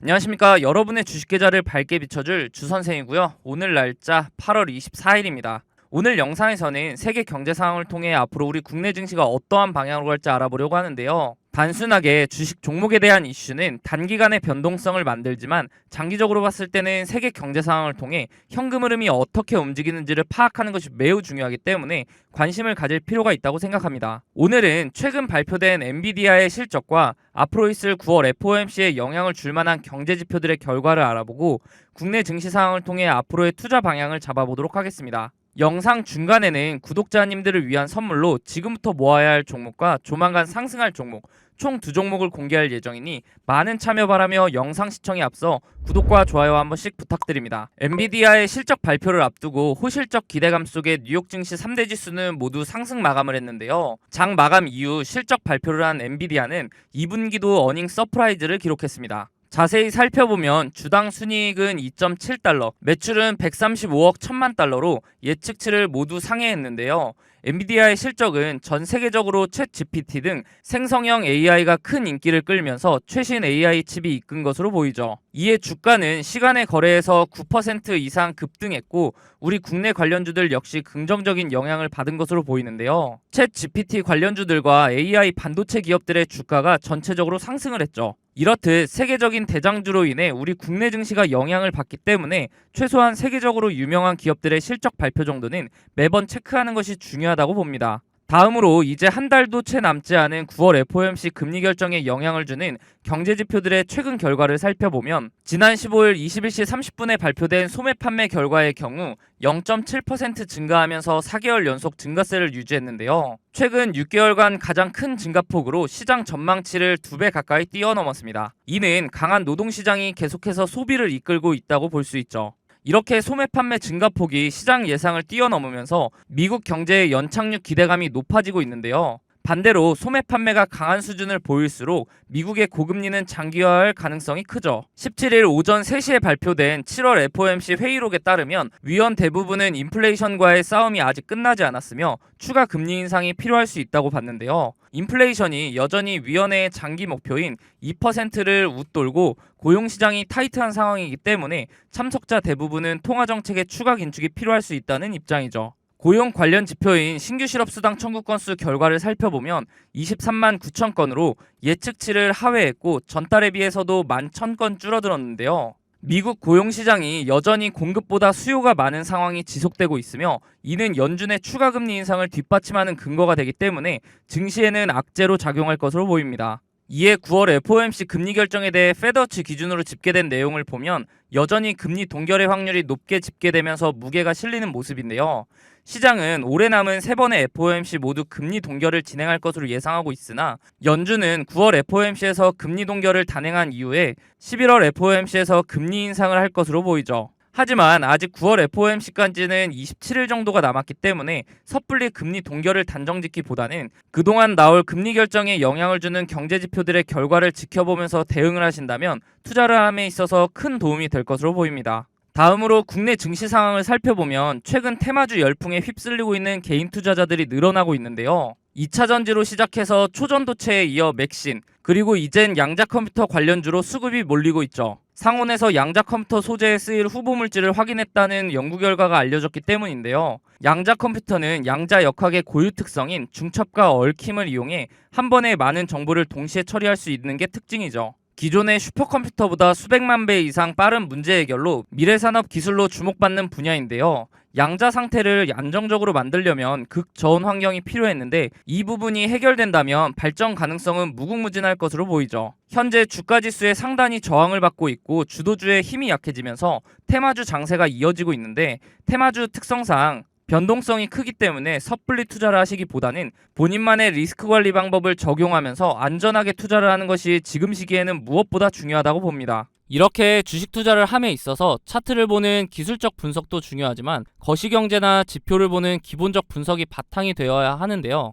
안녕하십니까. 여러분의 주식 계좌를 밝게 비춰줄 주선생이고요. 오늘 날짜 8월 24일입니다. 오늘 영상에서는 세계 경제 상황을 통해 앞으로 우리 국내 증시가 어떠한 방향으로 갈지 알아보려고 하는데요. 단순하게 주식 종목에 대한 이슈는 단기간의 변동성을 만들지만 장기적으로 봤을 때는 세계 경제 상황을 통해 현금 흐름이 어떻게 움직이는지를 파악하는 것이 매우 중요하기 때문에 관심을 가질 필요가 있다고 생각합니다. 오늘은 최근 발표된 엔비디아의 실적과 앞으로 있을 9월 FOMC에 영향을 줄 만한 경제 지표들의 결과를 알아보고 국내 증시 상황을 통해 앞으로의 투자 방향을 잡아보도록 하겠습니다. 영상 중간에는 구독자님들을 위한 선물로 지금부터 모아야 할 종목과 조만간 상승할 종목 총 두 종목을 공개할 예정이니 많은 참여 바라며 영상 시청에 앞서 구독과 좋아요 한 번씩 부탁드립니다. 엔비디아의 실적 발표를 앞두고 호실적 기대감 속에 뉴욕 증시 3대 지수는 모두 상승 마감을 했는데요. 장 마감 이후 실적 발표를 한 엔비디아는 2분기도 어닝 서프라이즈를 기록했습니다. 자세히 살펴보면 주당 순이익은 2.7달러, 매출은 135억 1천만 달러로 예측치를 모두 상회했는데요. 엔비디아의 실적은 전 세계적으로 챗 GPT 등 생성형 AI가 큰 인기를 끌면서 최신 AI 칩이 이끈 것으로 보이죠. 이에 주가는 시간의 거래에서 9% 이상 급등했고 우리 국내 관련주들 역시 긍정적인 영향을 받은 것으로 보이는데요. 챗 GPT 관련주들과 AI 반도체 기업들의 주가가 전체적으로 상승을 했죠. 이렇듯 세계적인 대장주로 인해 우리 국내 증시가 영향을 받기 때문에 최소한 세계적으로 유명한 기업들의 실적 발표 정도는 매번 체크하는 것이 중요하다고 봅니다. 다음으로 이제 한 달도 채 남지 않은 9월 FOMC 금리 결정에 영향을 주는 경제 지표들의 최근 결과를 살펴보면 지난 15일 21시 30분에 발표된 소매 판매 결과의 경우 0.7% 증가하면서 4개월 연속 증가세를 유지했는데요. 최근 6개월간 가장 큰 증가폭으로 시장 전망치를 2배 가까이 뛰어넘었습니다. 이는 강한 노동 시장이 계속해서 소비를 이끌고 있다고 볼 수 있죠. 이렇게 소매 판매 증가폭이 시장 예상을 뛰어넘으면서 미국 경제의 연착륙 기대감이 높아지고 있는데요. 반대로 소매 판매가 강한 수준을 보일수록 미국의 고금리는 장기화할 가능성이 크죠. 17일 오전 3시에 발표된 7월 FOMC 회의록에 따르면 위원 대부분은 인플레이션과의 싸움이 아직 끝나지 않았으며 추가 금리 인상이 필요할 수 있다고 봤는데요. 인플레이션이 여전히 위원회의 장기 목표인 2%를 웃돌고 고용시장이 타이트한 상황이기 때문에 참석자 대부분은 통화정책의 추가 긴축이 필요할 수 있다는 입장이죠. 고용 관련 지표인 신규 실업수당 청구 건수 결과를 살펴보면 23만 9천 건으로 예측치를 하회했고 전달에 비해서도 1만 1천 줄어들었는데요. 미국 고용시장이 여전히 공급보다 수요가 많은 상황이 지속되고 있으며 이는 연준의 추가 금리 인상을 뒷받침하는 근거가 되기 때문에 증시에는 악재로 작용할 것으로 보입니다. 이에 9월 FOMC 금리 결정에 대해 페더치 기준으로 집계된 내용을 보면 여전히 금리 동결의 확률이 높게 집계되면서 무게가 실리는 모습인데요. 시장은 올해 남은 세 번의 FOMC 모두 금리 동결을 진행할 것으로 예상하고 있으나 연준은 9월 FOMC에서 금리 동결을 단행한 이후에 11월 FOMC에서 금리 인상을 할 것으로 보이죠. 하지만 아직 9월 FOMC까지는 27일 정도가 남았기 때문에 섣불리 금리 동결을 단정짓기보다는 그동안 나올 금리 결정에 영향을 주는 경제 지표들의 결과를 지켜보면서 대응을 하신다면 투자를 함에 있어서 큰 도움이 될 것으로 보입니다. 다음으로 국내 증시 상황을 살펴보면 최근 테마주 열풍에 휩쓸리고 있는 개인 투자자들이 늘어나고 있는데요. 2차 전지로 시작해서 초전도체에 이어 맥신, 그리고 이젠 양자 컴퓨터 관련주로 수급이 몰리고 있죠. 상온에서 양자 컴퓨터 소재에 쓰일 후보 물질을 확인했다는 연구 결과가 알려졌기 때문인데요. 양자 컴퓨터는 양자 역학의 고유 특성인 중첩과 얽힘을 이용해 한 번에 많은 정보를 동시에 처리할 수 있는 게 특징이죠. 기존의 슈퍼컴퓨터보다 수백만 배 이상 빠른 문제 해결로 미래 산업 기술로 주목받는 분야인데요. 양자 상태를 안정적으로 만들려면 극저온 환경이 필요했는데 이 부분이 해결된다면 발전 가능성은 무궁무진할 것으로 보이죠. 현재 주가 지수의 상단이 저항을 받고 있고 주도주의 힘이 약해지면서 테마주 장세가 이어지고 있는데 테마주 특성상 변동성이 크기 때문에 섣불리 투자를 하시기보다는 본인만의 리스크 관리 방법을 적용하면서 안전하게 투자를 하는 것이 지금 시기에는 무엇보다 중요하다고 봅니다. 이렇게 주식 투자를 함에 있어서 차트를 보는 기술적 분석도 중요하지만 거시경제나 지표를 보는 기본적 분석이 바탕이 되어야 하는데요.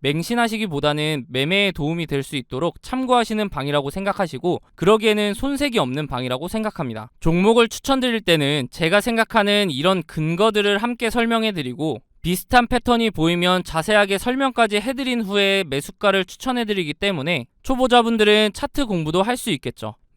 맹신하시기보다는 매매에 도움이 될 수 있도록 참고하시는 방이라고 생각하시고 그러기에는 손색이 없는 방이라고 생각합니다. 종목을 추천드릴 때는 제가 생각하는 이런 근거들을 함께 설명해 드리고 비슷한 패턴이 보이면 자세하게 설명까지 해드린 후에 매수가를 추천해 드리기 때문에 초보자분들은 차트 공부도 할 수 있겠죠.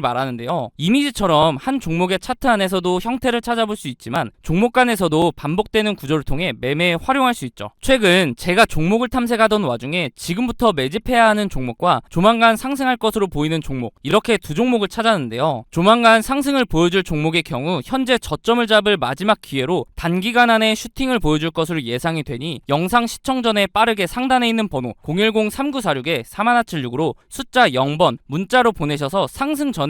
말하는데요. 이미지처럼 한 종목의 차트 안에서도 형태를 찾아볼 수 있지만 종목 간에서도 반복되는 구조를 통해 매매에 활용할 수 있죠. 최근 제가 종목을 탐색하던 와중에 지금부터 매집해야 하는 종목과 조만간 상승할 것으로 보이는 종목 이렇게 두 종목을 찾았는데요. 조만간 상승을 보여줄 종목의 경우 현재 저점을 잡을 마지막 기회로 단기간 안에 슈팅을 보여줄 것으로 예상이 되니 영상 시청 전에 빠르게 상단에 있는 번호 010-3946에 3176으로 숫자 0번 문자로 보내셔서 상승 전에